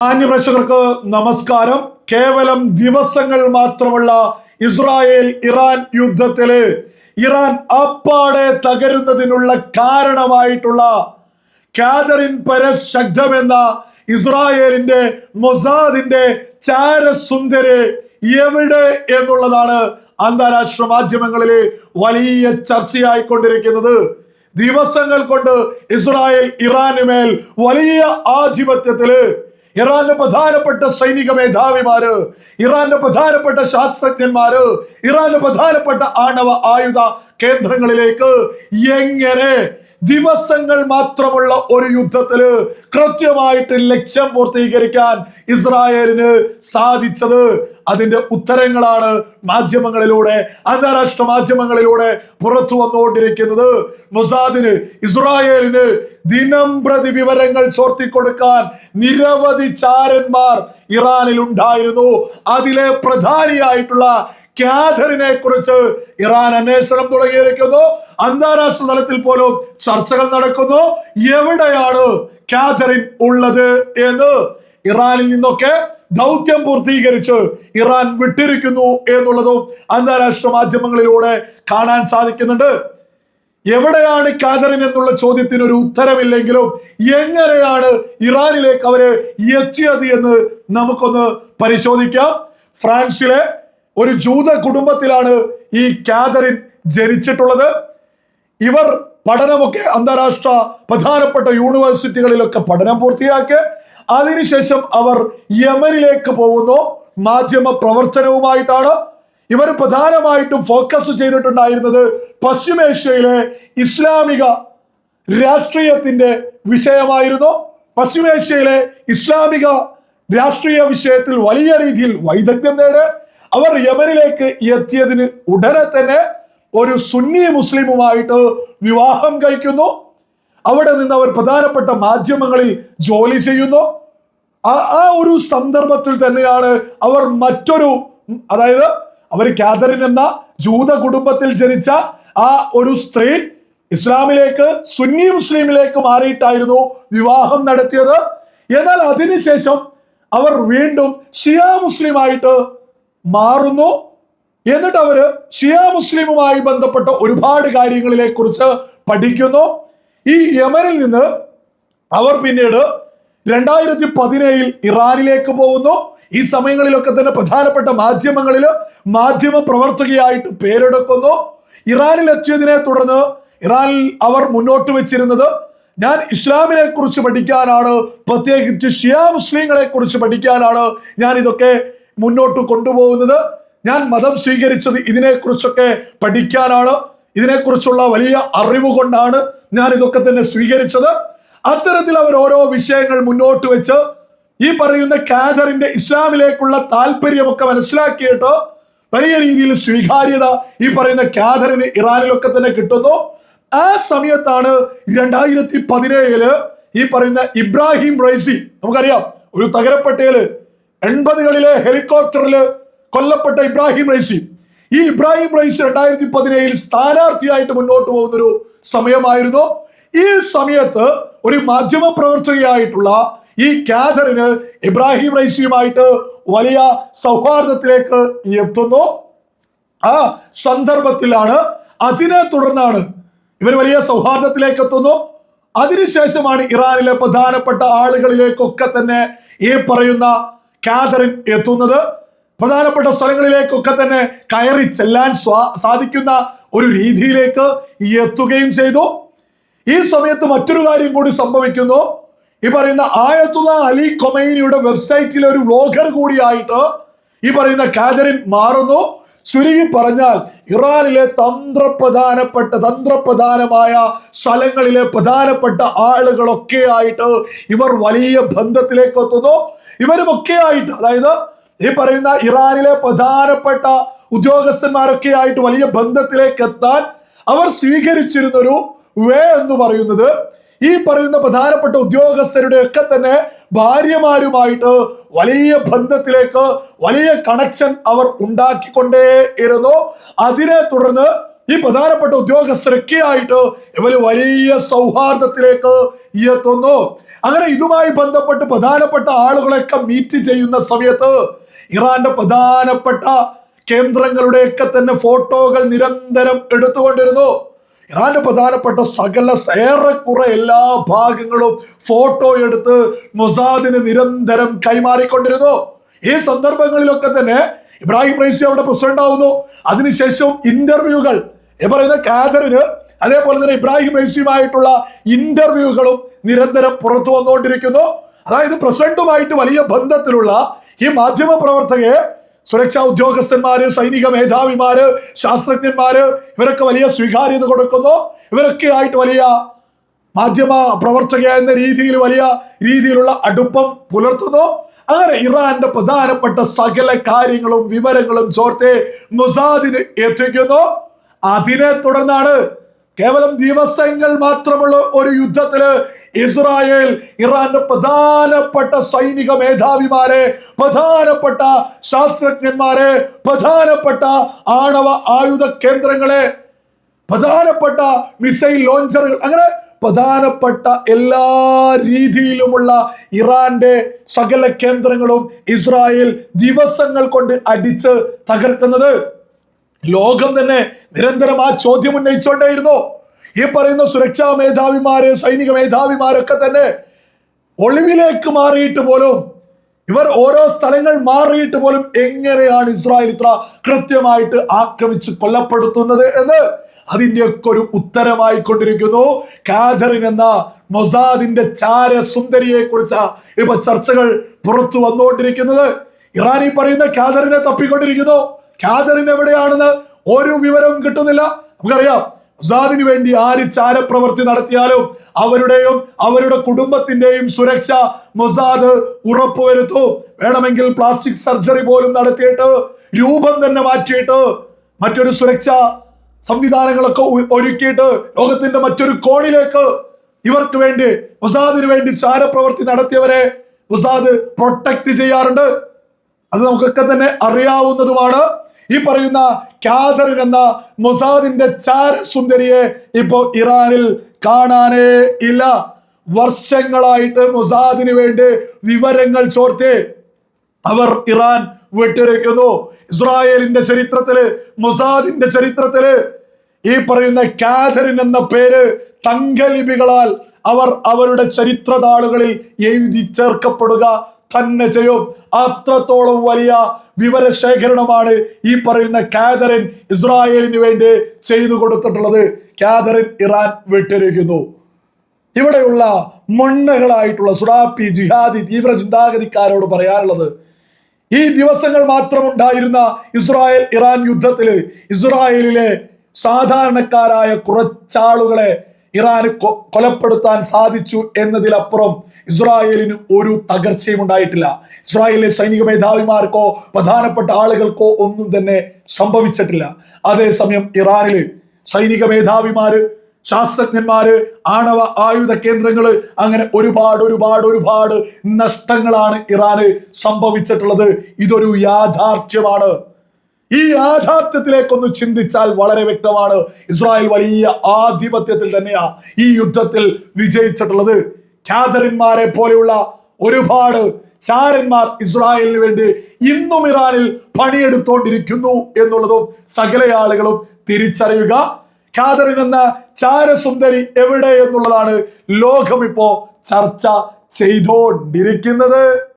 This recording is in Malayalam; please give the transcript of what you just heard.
മാന്യപ്രേക്ഷകർക്ക് നമസ്കാരം. കേവലം ദിവസങ്ങൾ മാത്രമുള്ള ഇസ്രായേൽ ഇറാൻ യുദ്ധത്തിൽ ഇറാൻ അപ്പാടെ തകരുന്നതിനുള്ള കാരണമായിട്ടുള്ള കാതറിൻ പരസ് ഇസ്രായേലിന്റെ മൊസാദിന്റെ ചാരസുന്ദര് എവിടെ എന്നുള്ളതാണ് അന്താരാഷ്ട്ര മാധ്യമങ്ങളിലെ വലിയ ചർച്ചയായിക്കൊണ്ടിരിക്കുന്നത്. ദിവസങ്ങൾ കൊണ്ട് ഇസ്രായേൽ ഇറാനുമേൽ വലിയ ആധിപത്യത്തിൽ ഇറാന്റെ പ്രധാനപ്പെട്ട സൈനിക മേധാവിമാര് ഇറാന്റെ പ്രധാനപ്പെട്ട ശാസ്ത്രജ്ഞന്മാര് ഇറാന്റെ പ്രധാനപ്പെട്ട ആണവ ആയുധ കേന്ദ്രങ്ങളിലേക്ക് എങ്ങനെ ദിവസങ്ങൾ മാത്രമുള്ള ഒരു യുദ്ധത്തിൽ കൃത്യമായിട്ട് ലക്ഷ്യം പൂർത്തീകരിക്കാൻ ഇസ്രായേലിന് സാധിച്ചത് അതിന്റെ ഉത്തരങ്ങളാണ് മാധ്യമങ്ങളിലൂടെ അന്താരാഷ്ട്ര മാധ്യമങ്ങളിലൂടെ പുറത്തു വന്നുകൊണ്ടിരിക്കുന്നത്. മൊസാദിന് ഇസ്രായേലിന് ദിനം പ്രതി വിവരങ്ങൾ ചോർത്തിക്കൊടുക്കാൻ നിരവധി ചാരന്മാർ ഇറാനിൽ ഉണ്ടായിരുന്നു അതിലെ പ്രധാനിയായിട്ടുള്ള കാഥറിനെ കുറിച്ച് ഇറാൻ അന്വേഷണം തുടങ്ങിയിരിക്കുന്നു. അന്താരാഷ്ട്ര തലത്തിൽ പോലും ചർച്ചകൾ നടക്കുന്നു. എവിടെയാണ് കാഥറിൻ ഉള്ളത് എന്ന് ഇറാനിൽ നിന്നൊക്കെ ദൗത്യം പൂർത്തീകരിച്ച് ഇറാൻ വിട്ടിരിക്കുന്നു എന്നുള്ളതും അന്താരാഷ്ട്ര മാധ്യമങ്ങളിലൂടെ കാണാൻ സാധിക്കുന്നുണ്ട്. എവിടെയാണ് കാതറിൻ എന്നുള്ള ചോദ്യത്തിന് ഒരു ഉത്തരമില്ലെങ്കിലും എങ്ങനെയാണ് ഇറാനിലേക്ക് അവർ എത്തിയത് എന്ന് നമുക്കൊന്ന് പരിശോധിക്കാം. ഫ്രാൻസിലെ ഒരു ജൂത കുടുംബത്തിലാണ് ഈ കാതറിൻ ജനിച്ചിട്ടുള്ളത്. ഇവർ പഠനമൊക്കെ അന്താരാഷ്ട്ര പ്രധാനപ്പെട്ട യൂണിവേഴ്സിറ്റികളിലൊക്കെ പഠനം പൂർത്തിയാക്കി. അതിനുശേഷം അവർ യമനിലേക്ക് പോകുന്നു. മാധ്യമ പ്രവർത്തനവുമായിട്ടാണ്. ഇവർ പ്രധാനമായിട്ടും ഫോക്കസ് ചെയ്തിട്ടുണ്ടായിരുന്നത് പശ്ചിമേഷ്യയിലെ ഇസ്ലാമിക രാഷ്ട്രീയത്തിന്റെ വിഷയമായിരുന്നു. പശ്ചിമേഷ്യയിലെ ഇസ്ലാമിക രാഷ്ട്രീയ വിഷയത്തിൽ വലിയ രീതിയിൽ വൈദഗ്ധ്യം നേട്. അവർ യമനിലേക്ക് എത്തിയതിന് ഉടനെ തന്നെ ഒരു സുന്നി മുസ്ലിമുമായിട്ട് വിവാഹം കഴിക്കുന്നു. അവിടെ നിന്ന് അവർ പ്രധാനപ്പെട്ട മാധ്യമങ്ങളിൽ ജോലി ചെയ്യുന്നു. ആ ആ ഒരു സന്ദർഭത്തിൽ തന്നെയാണ് അവർ മറ്റൊരു അതായത് അവർ കാതറിൻ എന്ന ജൂത കുടുംബത്തിൽ ജനിച്ച ആ ഒരു സ്ത്രീ ഇസ്ലാമിലേക്ക് സുന്നി മുസ്ലിമിലേക്ക് മാറിയിട്ടായിരുന്നു വിവാഹം നടത്തിയത്. എന്നാൽ അതിനുശേഷം അവർ വീണ്ടും ഷിയ മുസ്ലിമായിട്ട് മാറുന്നു എന്നിട്ട് അവർ ഷിയ മുസ്ലിമുമായി ബന്ധപ്പെട്ട ഒരുപാട് കാര്യങ്ങളിലെ കുറിച്ച് പഠിക്കുന്നു. ഈ യമനിൽ നിന്ന് അവർ പിന്നീട് രണ്ടായിരത്തി പതിനേഴിൽ ഇറാനിലേക്ക് പോകുന്നു. ഈ സമയങ്ങളിലൊക്കെ തന്നെ പ്രധാനപ്പെട്ട മാധ്യമങ്ങളിൽ മാധ്യമ പ്രവർത്തകയായിട്ട് പേരെടുക്കുന്നു. ഇറാനിൽ എത്തിയതിനെ തുടർന്ന് ഇറാനിൽ അവർ മുന്നോട്ട് വെച്ചിരുന്നത് ഞാൻ ഇസ്ലാമിനെ കുറിച്ച് പഠിക്കാനാണ് പ്രത്യേകിച്ച് ഷിയ മുസ്ലിങ്ങളെ കുറിച്ച് പഠിക്കാനാണ് ഞാൻ ഇതൊക്കെ മുന്നോട്ട് കൊണ്ടുപോകുന്നത്. ഞാൻ മതം സ്വീകരിച്ചത് ഇതിനെക്കുറിച്ചൊക്കെ പഠിക്കാനാണ്. ഇതിനെക്കുറിച്ചുള്ള വലിയ അറിവ് കൊണ്ടാണ് ഞാൻ ഇതൊക്കെ തന്നെ സ്വീകരിച്ചത്. അത്തരത്തിൽ അവർ ഓരോ വിഷയങ്ങൾ മുന്നോട്ട് വെച്ച് ഈ പറയുന്ന കാതറിന്റെ ഇസ്ലാമിലേക്കുള്ള താല്പര്യമൊക്കെ മനസ്സിലാക്കിയിട്ട് വലിയ രീതിയിൽ സ്വീകാര്യത ഈ പറയുന്ന കാതറിന് ഇറാനിലൊക്കെ തന്നെ കിട്ടുന്നു. ആ സമയത്താണ് രണ്ടായിരത്തി പതിനേഴിൽ ഈ പറയുന്ന ഇബ്രാഹിം റൈസി നമുക്കറിയാം ഒരു തകരപ്പട്ടയിൽ എൺപതുകളിലെ ഹെലികോപ്റ്ററിൽ കൊല്ലപ്പെട്ട ഇബ്രാഹിം റൈസി. ഈ ഇബ്രാഹിം റൈസി രണ്ടായിരത്തി പതിനേഴിൽ സ്ഥാനാർത്ഥിയായിട്ട് മുന്നോട്ട് പോകുന്ന ഒരു സമയമായിരുന്നു. ഈ സമയത്ത് ഒരു മാധ്യമ പ്രവർത്തകയായിട്ടുള്ള ഈ കാതറിന് ഇബ്രാഹിം റൈസിയുമായിട്ട് വലിയ സൗഹാർദ്ദത്തിലേക്ക് എത്തുന്നു. ആ സന്ദർഭത്തിലാണ് അതിനെ തുടർന്നാണ് ഇവർ വലിയ സൗഹാർദ്ദത്തിലേക്ക് എത്തുന്നു. അതിനുശേഷമാണ് ഇറാനിലെ പ്രധാനപ്പെട്ട ആളുകളിലേക്കൊക്കെ തന്നെ ഈ പറയുന്ന കാതറിൻ എത്തുന്നത്. പ്രധാനപ്പെട്ട സ്ഥലങ്ങളിലേക്കൊക്കെ തന്നെ കയറി ചെല്ലാൻ സാധിക്കുന്ന ഒരു രീതിയിലേക്ക് എത്തുകയും ചെയ്തു. ഈ സമയത്ത് മറ്റൊരു കാര്യം കൂടി സംഭവിക്കുന്നു. ഈ പറയുന്ന ആയത്തുള്ള അലി കൊമൈനിയുടെ വെബ്സൈറ്റിലെ ഒരു വ്ലോഗർ കൂടിയായിട്ട് ഈ പറയുന്ന കാതറിൻ മാറുന്നു. ചുരുങ്ങി പറഞ്ഞാൽ ഇറാനിലെ തന്ത്രപ്രധാനപ്പെട്ട തന്ത്രപ്രധാനമായ സ്ഥലങ്ങളിലെ പ്രധാനപ്പെട്ട ആളുകളൊക്കെ ആയിട്ട് ഇവർ വലിയ ബന്ധത്തിലേക്ക് എത്തുന്നു ഇവരുമൊക്കെ ആയിട്ട് അതായത് ഈ പറയുന്ന ഇറാനിലെ പ്രധാനപ്പെട്ട ഉദ്യോഗസ്ഥന്മാരൊക്കെ ആയിട്ട് വലിയ ബന്ധത്തിലേക്ക് എത്താൻ അവർ സ്വീകരിച്ചിരുന്നൊരു വേ എന്ന് പറയുന്നത് ഈ പറയുന്ന പ്രധാനപ്പെട്ട ഉദ്യോഗസ്ഥരുടെ ഒക്കെ തന്നെ ഭാര്യമാരുമായിട്ട് വലിയ ബന്ധത്തിലേക്ക് വലിയ കണക്ഷൻ അവർ ഉണ്ടാക്കിക്കൊണ്ടേ ഇരുന്നു. അതിനെ തുടർന്ന് ഈ പ്രധാനപ്പെട്ട ഉദ്യോഗസ്ഥരൊക്കെ ആയിട്ട് ഇവർ വലിയ സൗഹാർദ്ദത്തിലേക്ക് എത്തുന്നു. അങ്ങനെ ഇതുമായി ബന്ധപ്പെട്ട് പ്രധാനപ്പെട്ട ആളുകളൊക്കെ മീറ്റ് ചെയ്യുന്ന സമയത്ത് ഇറാന്റെ പ്രധാനപ്പെട്ട കേന്ദ്രങ്ങളുടെയൊക്കെ തന്നെ ഫോട്ടോകൾ നിരന്തരം എടുത്തുകൊണ്ടിരുന്നു. ഇറാന്റെ പ്രധാനപ്പെട്ട സകല ഏറെക്കുറെ എല്ലാ ഭാഗങ്ങളും ഫോട്ടോ എടുത്ത് മൊസാദിന് നിരന്തരം കൈമാറിക്കൊണ്ടിരുന്നു. ഈ സന്ദർഭങ്ങളിലൊക്കെ തന്നെ ഇബ്രാഹിം റൈസി അവിടെ പ്രസിഡന്റ് ആവുന്നു അതിനുശേഷം ഇന്റർവ്യൂകൾ. പറയുന്ന കാതറിന് അതേപോലെ തന്നെ ഇബ്രാഹിം റൈസിയുമായിട്ടുള്ള ഇന്റർവ്യൂകളും നിരന്തരം പുറത്തു വന്നുകൊണ്ടിരിക്കുന്നു. അതായത് പ്രസിഡന്റുമായിട്ട് വലിയ ബന്ധത്തിലുള്ള ഈ മാധ്യമ പ്രവർത്തകയെ സുരക്ഷാ ഉദ്യോഗസ്ഥന്മാര് സൈനിക മേധാവിമാര് ശാസ്ത്രജ്ഞന്മാര് ഇവരൊക്കെ വലിയ സ്വീകാര്യത കൊടുക്കുന്നു. ഇവരൊക്കെ ആയിട്ട് വലിയ മാധ്യമ പ്രവർത്തക എന്ന രീതിയിൽ വലിയ രീതിയിലുള്ള അടുപ്പം പുലർത്തുന്നു. അങ്ങനെ ഇറാന്റെ പ്രധാനപ്പെട്ട സകല കാര്യങ്ങളും വിവരങ്ങളും ചോർത്തെ മൊസാദിന് എത്തിക്കുന്നു അതിനെ തുടർന്നാണ് കേവലം ദിവസങ്ങൾ മാത്രമുള്ള ഒരു യുദ്ധത്തിൽ ഇസ്രായേൽ ഇറാന്റെ പ്രധാനപ്പെട്ട സൈനിക മേധാവിമാരെ പ്രധാനപ്പെട്ട ശാസ്ത്രജ്ഞന്മാരെ പ്രധാനപ്പെട്ട ആണവ ആയുധ കേന്ദ്രങ്ങളെ പ്രധാനപ്പെട്ട മിസൈൽ ലോഞ്ചറുകൾ അങ്ങനെ പ്രധാനപ്പെട്ട എല്ലാ രീതിയിലുമുള്ള ഇറാന്റെ സകല കേന്ദ്രങ്ങളും ഇസ്രായേൽ ദിവസങ്ങൾ കൊണ്ട് അടിച്ച് തകർക്കുന്നത്. ലോകം തന്നെ നിരന്തരം ആ ചോദ്യം ഉന്നയിച്ചുകൊണ്ടേയിരുന്നു. ഈ പറയുന്ന സുരക്ഷാ മേധാവിമാര് സൈനിക മേധാവിമാരൊക്കെ തന്നെ ഒളിവിലേക്ക് മാറിയിട്ട് പോലും ഇവർ ഓരോ സ്ഥലങ്ങൾ മാറിയിട്ട് പോലും എങ്ങനെയാണ് ഇസ്രായേൽ ഇത്ര കൃത്യമായിട്ട് ആക്രമിച്ച് കൊല്ലപ്പെടുത്തുന്നത് എന്ന് അതിന്റെയൊക്കെ ഒരു ഉത്തരമായി കൊണ്ടിരിക്കുന്നു. കാഥറിൻ എന്ന മൊസാദിന്റെ ചാര സുന്ദരിയെ കുറിച്ച ഇപ്പൊ ചർച്ചകൾ പുറത്തു വന്നുകൊണ്ടിരിക്കുന്നത്. ഇറാനി പറയുന്ന കാഥറിനെ തപ്പിക്കൊണ്ടിരിക്കുന്നു. കാദറിൻ എവിടെയാണെന്ന് ഒരു വിവരവും കിട്ടുന്നില്ല. നമുക്കറിയാം മുസാദിന് വേണ്ടി ആര് ചാരപ്രവൃത്തി നടത്തിയാലും അവരുടെയും അവരുടെ കുടുംബത്തിന്റെയും സുരക്ഷ മൊസാദ് ഉറപ്പുവരുത്തും. വേണമെങ്കിൽ പ്ലാസ്റ്റിക് സർജറി പോലും നടത്തിയിട്ട് രൂപം തന്നെ മാറ്റിയിട്ട് മറ്റൊരു സുരക്ഷ സംവിധാനങ്ങളൊക്കെ ഒരുക്കിയിട്ട് ലോകത്തിന്റെ മറ്റൊരു കോണിലേക്ക് ഇവർക്ക് വേണ്ടി മുസാദിന് വേണ്ടി ചാരപ്രവർത്തി നടത്തിയവരെ മുസാദ് പ്രൊട്ടക്ട് ചെയ്യാറുണ്ട്. അത് നമുക്കൊക്കെ തന്നെ അറിയാവുന്നതുമാണ്. ഈ പറയുന്ന കാതറിൻ എന്ന മൊസാദിന്റെ ചാരസുന്ദരിയെ ഇപ്പോ ഇറാനിൽ കാണാനേ ഇല്ല. വർഷങ്ങളായിട്ട് മൊസാദിന് വേണ്ടി വിവരങ്ങൾ ചോർത്തി അവർ ഇറാൻ വിട്ടിരിക്കുന്നു. ഇസ്രായേലിന്റെ ചരിത്രത്തിൽ മൊസാദിന്റെ ചരിത്രത്തിൽ ഈ പറയുന്ന കാതറിൻ എന്ന പേര് തങ്കലിപികളാൽ അവർ അവരുടെ ചരിത്ര താളുകളിൽ എഴുതി ചേർക്കപ്പെടുക തന്നെ ചെയ്യും. അത്രത്തോളം വലിയ വിവരശേഖരണമാണ് ഈ പറയുന്ന കാതറിൻ ഇസ്രായേലിന് വേണ്ടി ചെയ്തു കൊടുത്തിട്ടുള്ളത്. കാതറിൻ ഇറാൻ വിട്ടിരിക്കുന്നു. ഇവിടെയുള്ള മണ്ണകളായിട്ടുള്ള സുറാപ്പി ജിഹാദി തീവ്ര ചിന്താഗതിക്കാരോട് പറയാനുള്ളത് ഈ ദിവസങ്ങൾ മാത്രം ഉണ്ടായിരുന്ന ഇസ്രായേൽ ഇറാൻ യുദ്ധത്തിൽ ഇസ്രായേലിലെ സാധാരണക്കാരായ കുറച്ചാളുകളെ ഇറാന് കൊലപ്പെടുത്താൻ സാധിച്ചു എന്നതിലപ്പുറം ഇസ്രായേലിന് ഒരു തകർച്ചയും ഉണ്ടായിട്ടില്ല. ഇസ്രായേലിലെ സൈനിക മേധാവിമാർക്കോ പ്രധാനപ്പെട്ട ആളുകൾക്കോ ഒന്നും തന്നെ സംഭവിച്ചിട്ടില്ല. അതേസമയം ഇറാനിൽ സൈനിക മേധാവിമാര് ശാസ്ത്രജ്ഞന്മാര് ആണവ ആയുധ കേന്ദ്രങ്ങൾ അങ്ങനെ ഒരുപാട് ഒരുപാട് ഒരുപാട് നഷ്ടങ്ങളാണ് ഇറാന് സംഭവിച്ചിട്ടുള്ളത്. ഇതൊരു യാഥാർത്ഥ്യമാണ്. ഈ യാഥാർത്ഥ്യത്തിലേക്കൊന്ന് ചിന്തിച്ചാൽ വളരെ വ്യക്തമാണ്. ഇസ്രായേൽ വലിയ ആധിപത്യത്തിൽ തന്നെയാ ഈ യുദ്ധത്തിൽ വിജയിച്ചിട്ടുള്ളത്. ഖ്യാതറിന്മാരെ പോലെയുള്ള ഒരുപാട് ചാരന്മാർ ഇസ്രായേലിന് വേണ്ടി ഇന്നും ഇറാനിൽ പണിയെടുത്തോണ്ടിരിക്കുന്നു എന്നുള്ളതും സകല ആളുകളും തിരിച്ചറിയുക. ഖാദറിൻ എന്ന ചാരസുന്ദരി എവിടെ എന്നുള്ളതാണ് ലോകം ഇപ്പോ ചർച്ച ചെയ്തോണ്ടിരിക്കുന്നത്.